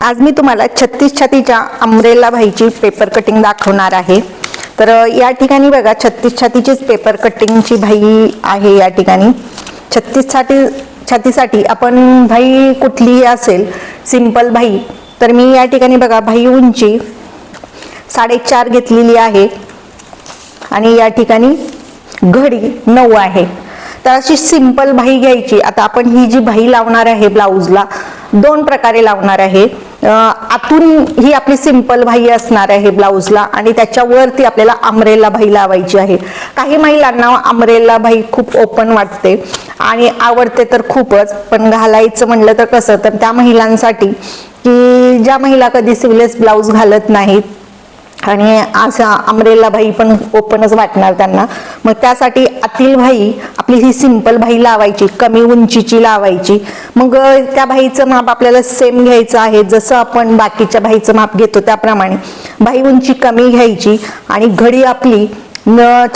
आज मी तुम्हाला छत्तीस छातीच्या अम्ब्रेला भाईची पेपर कटिंग दाखवणार आहे. तर या ठिकाणी बघा छत्तीस छातीचीच पेपर कटिंगची भाई आहे या ठिकाणी. छत्तीस छाती छातीसाठी आपण भाई कुठलीही असेल सिंपल भाई तर मी या ठिकाणी बघा भाई उंची साडेचार घेतलेली आहे. आणि या ठिकाणी घडी नऊ आहे. तर अशी सिंपल भाई घ्यायची. आता आपण ही जी भाई लावणार आहे ब्लाऊजला दोन प्रकारे लावणार आहे. आतून ही आपली सिंपल भाई असणार आहे ब्लाऊजला आणि त्याच्यावरती आपल्याला अमरेला भाई लावायची आहे. काही महिलांना अमरेला भाई खूप ओपन वाटते आणि आवडते तर खूपच पण घालायचं म्हणलं तर कसं? तर त्या महिलांसाठी की ज्या महिला कधी सिवलेस ब्लाऊज घालत नाहीत आणि असा अमरेला भाई पण ओपनच वाटणार त्यांना. मग त्यासाठी आतील भाई आपली ही सिंपल भाई लावायची कमी उंचीची लावायची. मग त्या भाईचं माप आपल्याला सेम घ्यायचं आहे. जसं आपण बाकीच्या भाईचं माप घेतो त्याप्रमाणे. भाई उंची कमी घ्यायची आणि घडी आपली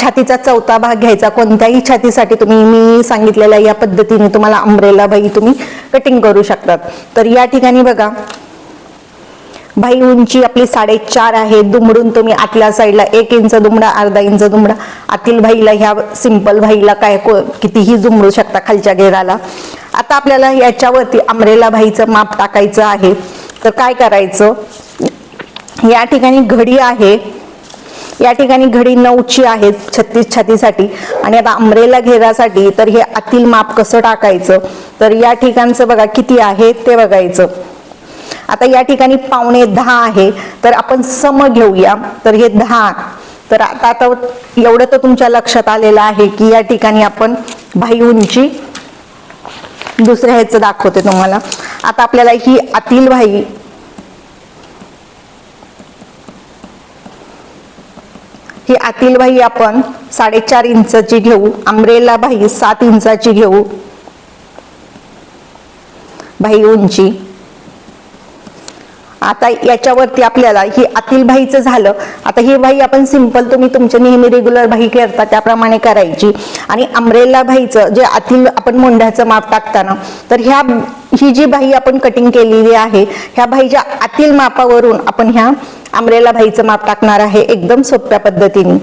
छातीचा चौथा भाग घ्यायचा. कोणत्याही छातीसाठी तुम्ही मी सांगितलेल्या या पद्धतीने तुम्हाला अमरेला भाई तुम्ही कटिंग करू शकतात. तर या ठिकाणी बघा भाई उंची आपली साडेचार आहे दुमडून तुम्ही आतल्या साईडला एक इंच दुमडा अर्धा इंच दुमडा. आतील भाईला ह्या सिंपल भाईला काय को- कितीही दुमडू शकता खालच्या घेराला. आता आपल्याला याच्यावरती अमरेला भाईचं माप टाकायचं आहे. तर काय करायचं? या ठिकाणी घडी आहे. या ठिकाणी घडी नऊची आहे छत्तीस छातीसाठी. आणि आता अमरेला घेरासाठी तर हे आतील माप कसं टाकायचं? तर या ठिकाणचं बघा किती आहे ते बघायचं. आता या ठिकाणी पावणे दहा आहे. तर आपण सम घेऊया. तर हे दहा. तर आता आता एवढं तर तुमच्या लक्षात आलेलं आहे की या ठिकाणी आपण भाई उंची दुसऱ्या ह्याचं दाखवते तुम्हाला. आता आपल्याला ही आतील भाई ही आतील भाई आपण साडेचार इंचाची घेऊ. अमरेला भाई सात इंचाची घेऊ. भाई उंची आता याच्यावरती आपल्याला ही आतील भाईचं झालं. आता ही भाई आपण सिंपल तुम्ही तुमचे नेहमी रेग्युलर भाई करता त्याप्रमाणे करायची. आणि अमरेला भाईचं जे आतील आपण मोंढ्याचं माप टाकताना तर ह्या ही जी भाई आपण कटिंग केलेली आहे ह्या भाईच्या आतील मापावरून आपण ह्या अमरेला भाईचं माप टाकणार आहे एकदम सोप्या पद्धतीने.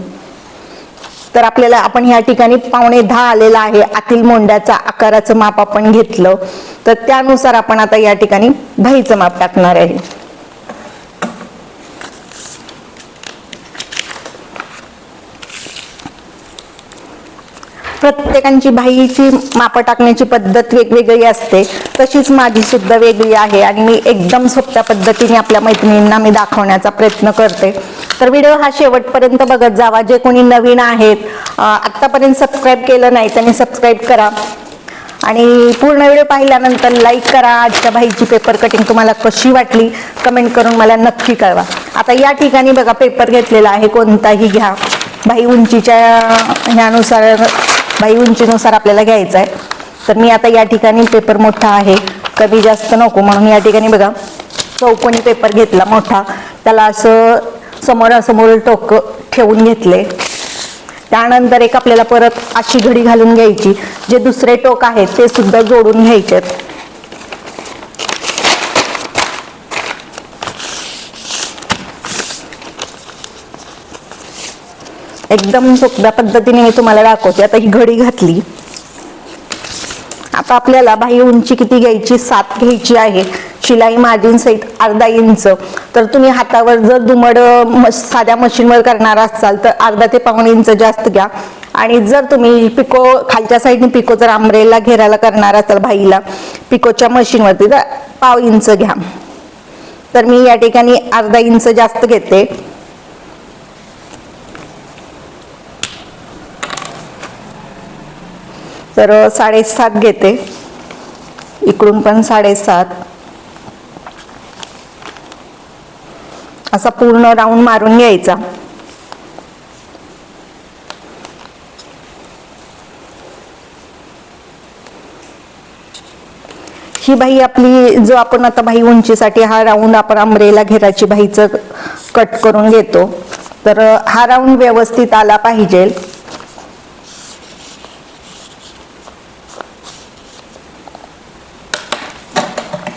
तर आपल्याला आपण ह्या ठिकाणी पावणे दहा आलेला आहे आतील मोंड्याचा आकाराचं माप आपण घेतलं. तर त्यानुसार आपण आता या ठिकाणी भाईचं माप टाकणार आहे. प्रत्येकांची भाईची मापं टाकण्याची पद्धत वेगवेगळी असते. तशीच माझी सुद्धा वेगळी आहे आणि मी एकदम सोप्या पद्धतीने आपल्या मैत्रिणींना मी दाखवण्याचा प्रयत्न करते. तर व्हिडिओ हा शेवटपर्यंत बघत जावा. जे कोणी नवीन आहेत आत्तापर्यंत सबस्क्राईब केलं नाही त्यांनी सबस्क्राईब करा. आणि पूर्ण व्हिडिओ पाहिल्यानंतर लाईक करा. आजच्या भाईची पेपर कटिंग तुम्हाला कशी वाटली कमेंट करून मला नक्की कळवा. आता या ठिकाणी बघा पेपर घेतलेला आहे कोणताही घ्या. भाई उंचीच्या ह्यानुसार बाई उंचीनुसार आपल्याला घ्यायचा आहे तर मी आता या ठिकाणी पेपर मोठा आहे. कमी जास्त नको म्हणून या ठिकाणी बघा चौकोनी पेपर घेतला मोठा. त्याला असं समोरासमोर टोक ठेवून घेतले. त्यानंतर एक आपल्याला परत अशी घडी घालून घ्यायची. जे दुसरे टोक आहेत ते सुद्धा जोडून घ्यायचे एकदम सोप्या पद्धतीने मी तुम्हाला दाखवते. आता ही घडी घातली. आता आपल्याला बाह्य उंची किती घ्यायची? सात घ्यायची आहे. शिलाई मार्जिन सहित अर्धा इंच. तर तुम्ही हातावर जर दुमड साध्या मशीनवर करणार असाल तर अर्धा ते पाऊण इंच जास्त घ्या. आणि जर तुम्ही पिको खालच्या साईडने पिको जर आंबरेला घेरायला करणार असाल भाईला पिकोच्या मशीनवरती तर पाव इंच घ्या. तर मी या ठिकाणी अर्धा इंच जास्त घेते. तर साडेसात घेते. इकडून पण साडेसात. असा पूर्ण राऊंड मारून घ्यायचा. ही बाई आपली जो आपण आता बाई उंचीसाठी हा राऊंड आपण आंबरेला घेराची बाईचं कट करून घेतो. तर हा राऊंड व्यवस्थित आला पाहिजे.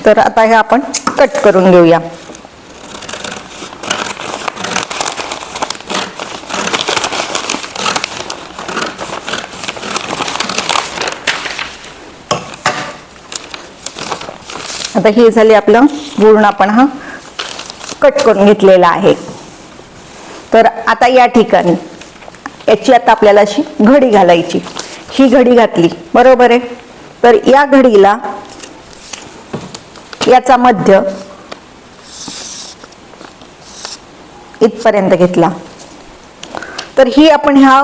तर आता हे आपण कट करून घेऊया. आता हे झाले आपलं पूर्ण आपण हा कट करून घेतलेला आहे. तर आता या ठिकाणी याची आता आपल्याला अशी घडी घालायची. ही घडी घातली बरोबर आहे? तर या घडीला याचा मध्य इथपर्यंत घेतला. तर ही आपण ह्या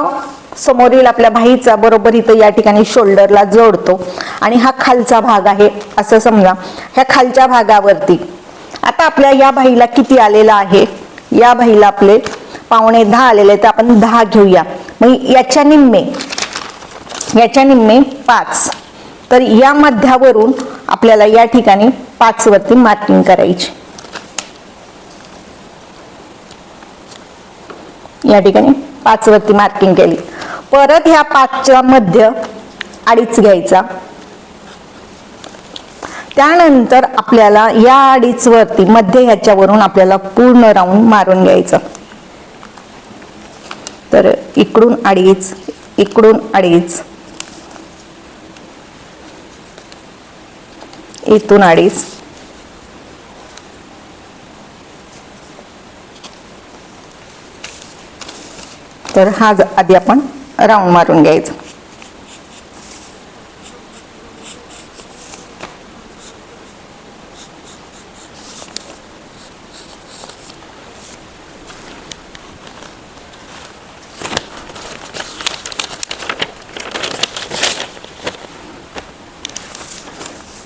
समोरील आपल्या भाईचा बरोबर इथं या ठिकाणी शोल्डरला जोडतो. आणि हा खालचा भाग आहे असं समजा. ह्या खालच्या भागावरती. आता आपल्या या भाईला किती आलेला आहे? या भाईला आपले पावणे दहा आलेले तर आपण दहा घेऊया. मग याच्या निम्मे याच्या निम्मे पाच. तर या मध्यावरून आपल्याला या ठिकाणी पाच वरती मार्किंग करायची. या ठिकाणी पाच वरती मार्किंग केली. परत ह्या पाचच्या मध्य अडीच घ्यायचा. त्यानंतर आपल्याला या अडीच वरती मध्य ह्याच्यावरून आपल्याला पूर्ण राऊंड मारून घ्यायचं. तर इकडून अडीच इकडून अडीच इथून अडीच. तर हा आधी आपण राऊंड मारून घ्यायचा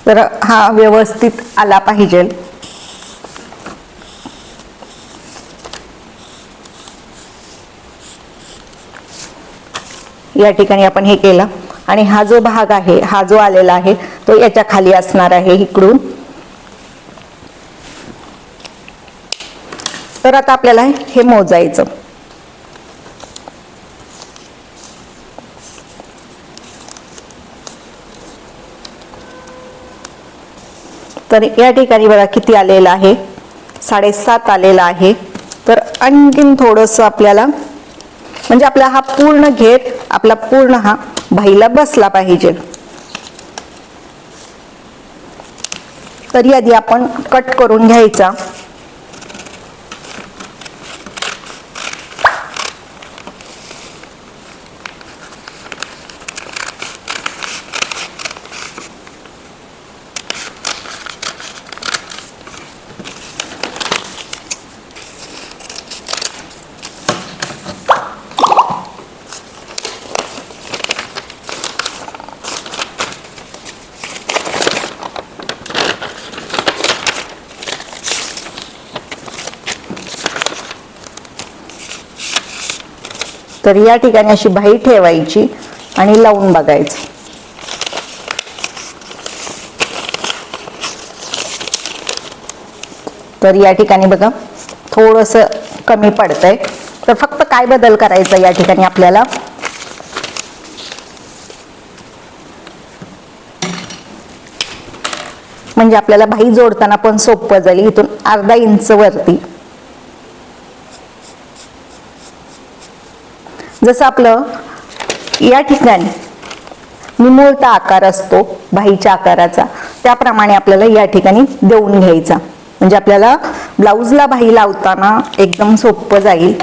तर हा व्यवस्थित आला पाहिजे. या ठिकाणी आपण हे केलं. आणि हा जो भाग आहे हा जो आलेला आहे तो याच्या खाली असणार आहे इकडून. तर आता आपल्याला हे मोजायचं. तर या ठिकाणी बघा किती आलेलं आहे. साडेसात आलेला आहे. तर आणखीन थोडस आपल्याला म्हणजे आपला हा पूर्ण घेर आपला पूर्ण हा भाईला बसला पाहिजे. तरी आधी आपण कट करून घ्यायचा. तर या ठिकाणी अशी भाई ठेवायची आणि लावून बघायचं. तर या ठिकाणी बघा थोडस कमी पडतंय. तर फक्त काय बदल करायचा या ठिकाणी आपल्याला? म्हणजे आपल्याला भाई जोडताना पण सोपं जाईल. इथून अर्धा इंच वरती. जसं आपलं या ठिकाणी निमूळता आकार असतो भाईच्या आकाराचा त्याप्रमाणे आपल्याला या ठिकाणी देऊन घ्यायचा. म्हणजे आपल्याला ब्लाऊजला भाई लावताना एकदम सोपं जाईल.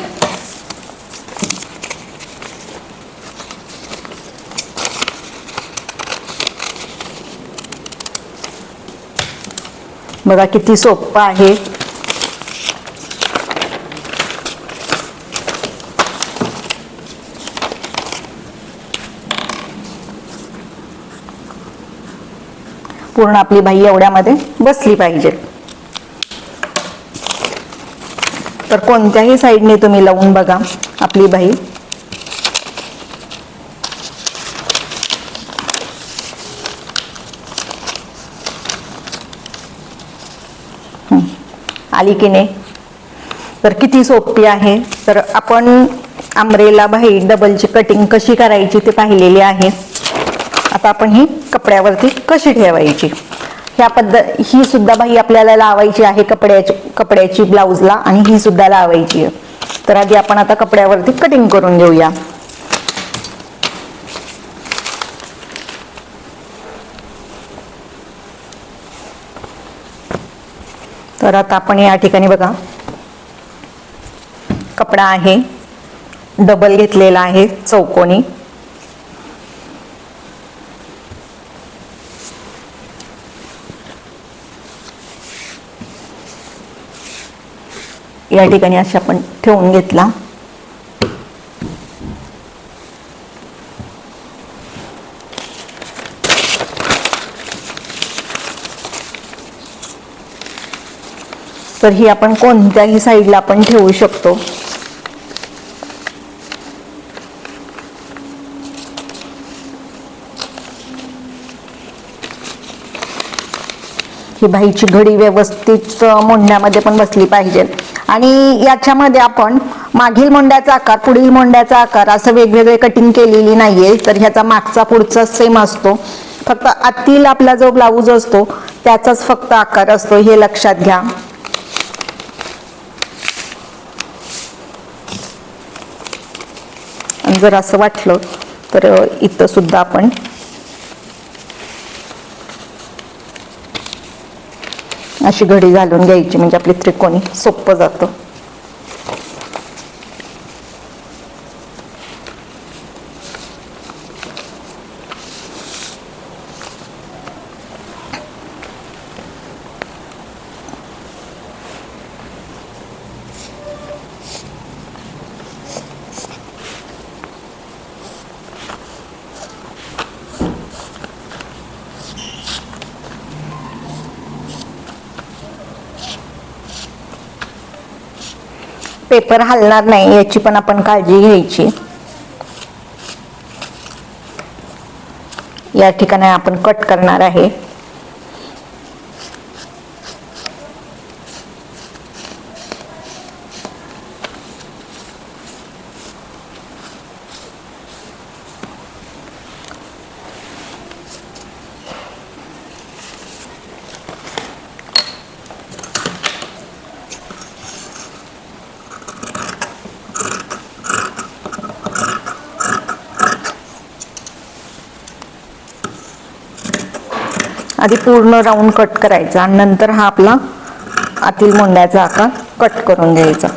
बघा किती सोपं आहे. पूर्ण आपली बाई एवढ्यामध्ये बसली पाहिजे. तर कोणत्याही साईडने तुम्ही लावून बघा आपली बाई. आली की नाही? तर किती सोपी आहे. तर आपण आमरेला बाई डबलची कटिंग कशी करायची ते पाहिलेली आहे. आता आपण ही कपड्यावरती कशी ठेवायची? ह्या पद्धत ही सुद्धा बाई आपल्याला लावायची आहे कपड्याची कपड्याची ब्लाऊजला आणि ही सुद्धा लावायची आहे. तर आधी आपण आता कपड्यावरती कटिंग करून घेऊया. तर आता आपण या ठिकाणी बघा. कपडा आहे. डबल घेतलेला आहे चौकोनी. या ठिकाणी असे आपण ठेवून घेतला. तर ही आपण कोणत्याही साईडला आपण ठेवू शकतो. ही बाईची घडी व्यवस्थित मोडण्यामध्ये पण बसली पाहिजे. आणि याच्यामध्ये आपण मागील मोंड्याचा आकार पुढील मोंड्याचा आकार असं वेगवेगळे कटिंग केलेली नाहीये तर ह्याचा मागचा पुढचा सेम असतो. फक्त आतील आपला जो ब्लाऊज असतो त्याचाच फक्त आकार असतो हे लक्षात घ्या. जर असं वाटलं तर इथं सुद्धा आपण अशी घडी घालून घ्यायची म्हणजे आपली त्रिकोणी सोपं जातं. पेपर हलणार नाही याची पण आपण काळजी घ्यायची. या ठिकाणी आपण कट करणार आहे. आधी पूर्ण राऊंड कट करायचा आणि नंतर हा आपला आतील मोंड्याचा आकार कट करून घ्यायचा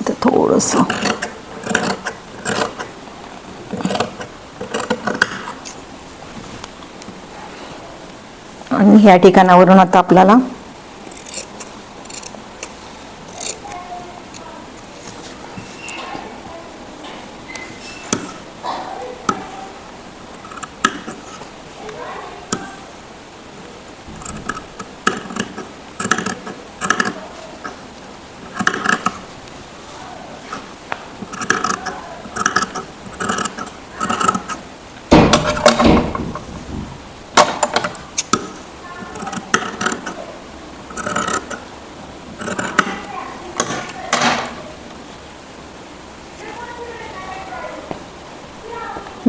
इथं थोडंसं आणि ह्या ठिकाणावरून आता आपल्याला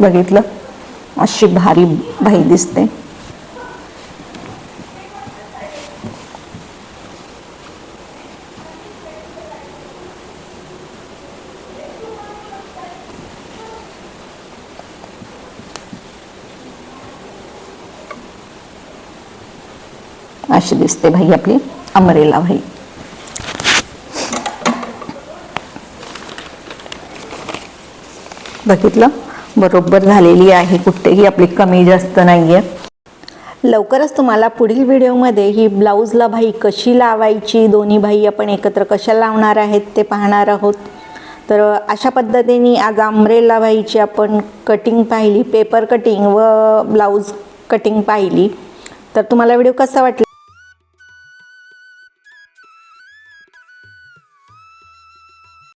बघितलं? अशी भारी बाई दिसते. अशी दिसते भाई आपली अमरेला भाई बघितलं? बरोबर झालेली आहे. कुठेही आपली कमी जास्त नाही आहे लवकरच तुम्हाला पुढील व्हिडिओमध्ये ही ब्लाऊजला भाई कशी लावायची दोन्ही भाई आपण एकत्र कशा लावणार आहेत ते पाहणार आहोत. तर अशा पद्धतीने आज आंब्रेला भाईची आपण कटिंग पाहिली पेपर कटिंग व ब्लाऊज कटिंग पाहिली. तर तुम्हाला व्हिडिओ कसा वाटला?